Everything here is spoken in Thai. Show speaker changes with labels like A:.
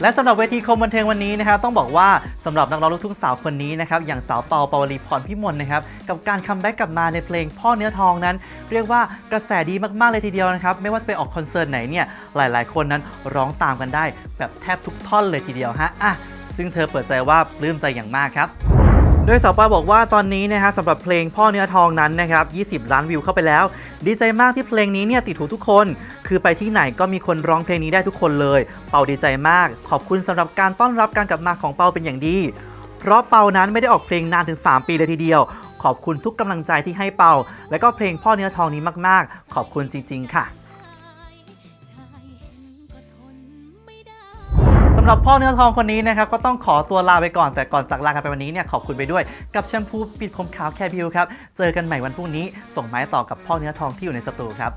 A: และสำหรับเวทีคมบันเทิงวันนี้นะครับต้องบอกว่าสำหรับนักร้องลูกทุ่งสาวคนนี้นะครับอย่างสาวเปาปาวลีพรพิมลนะครับกับการคัมแบ็กกลับมาในเพลงพ่อเนื้อทองนั้น เรียกว่ากระแสดีมากๆเลยทีเดียวนะครับไม่ว่าจะไปออกคอนเสิร์ตไหนเนี่ยหลาย ๆ คนนั้นร้องตามกันได้ แบบแทบทุกท่อนเลยทีเดียวฮะอะซึ่งเธอเปิดใจว่าปลื้มใจอย่างมากครับโดยสาวปาบอกว่าตอนนี้นะฮะสำหรับเพลงพ่อเนื้อทองนั้นนะครับ 20 ล้านวิวเข้าไปแล้ว ดีใจมากที่เพลงนี้เนี่ยติดหูทุกคน คือไปที่ไหนก็มีคนร้องเพลงนี้ได้ทุกคนเลย เปาดีใจมาก ขอบคุณสำหรับการต้อนรับการกลับมาของเปาเป็นอย่างดี เพราะเปานั้นไม่ได้ออกเพลงนานถึง 3 ปีเลยทีเดียว ขอบคุณทุกกำลังใจที่ให้เปา และก็เพลงพ่อเนื้อทองนี้มากๆ ขอบคุณจริง ๆ ค่ะ หรับพ่อเนื้อทองคนนี้นะครับก็ต้องขอตัวลาไปก่อนแต่ก่อนจากลากันไปวันนี้เนี่ยขอบคุณไปด้วยกับแชมพูปิดผมขาวแคร์พิวครับเจอกันใหม่วันพรุ่งนี้ส่งไม้ต่อกับพ่อเนื้อทองที่อยู่ในสตูครับ